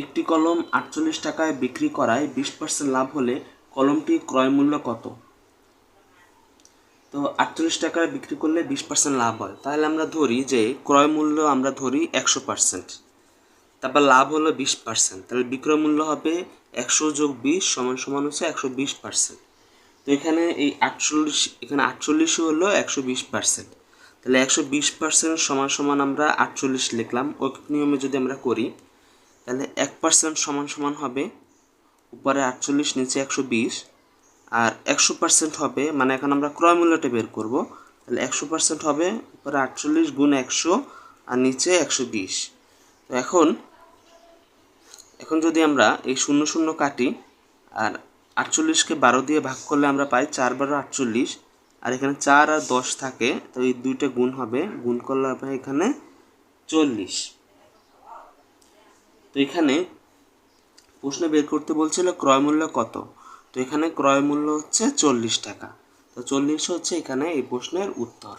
একটি কলম আটচল্লিশ টাকায় বিক্রি করায় বিশ পার্সেন্ট লাভ হলে কলমটি ক্রয় মূল্য কত? তো আটচল্লিশ টাকায় বিক্রি করলে বিশ পার্সেন্ট লাভ হয়। তাহলে আমরা ধরি যে ক্রয় মূল্য আমরা ধরি একশো পার্সেন্ট তারপর লাভ হলো বিশ পার্সেন্ট তাহলে বিক্রয় মূল্য হবে একশো যোগ বিশ সমান সমান হচ্ছে একশো বিশ পার্সেন্ট তো এখানে এই আটচল্লিশ, এখানে আটচল্লিশই হলো একশো বিশ পার্সেন্ট তাহলে একশো বিশ পার্সেন্ট সমান সমান আমরা আটচল্লিশ লিখলাম। ওই নিয়মে যদি আমরা করি তাহলে এক পার্সেন্ট সমান সমান হবে উপরে আটচল্লিশ, নিচে একশো বিশ আর একশো পার্সেন্ট হবে মানে এখন আমরা ক্রয় মূল্যটা বের করব, তাহলে একশো পার্সেন্ট হবে উপরে আটচল্লিশ গুণ একশো আর নিচে একশো বিশ। তো এখন এখন যদি আমরা এই শূন্য শূন্য কাটি আর আটচল্লিশকে বারো দিয়ে ভাগ করলে আমরা পাই চার বারো আটচল্লিশ, আর এখানে চার আর দশ থাকে, তো এই দুইটা গুণ হবে, গুণ করলে হবে এখানে চল্লিশ। এখানে প্রশ্ন বের করতে বলছিল ক্রয় মূল্য কত? তো এখানে ক্রয় মূল্য হচ্ছে চল্লিশ টাকা। তো চল্লিশ হচ্ছে এখানে এই প্রশ্নের উত্তর।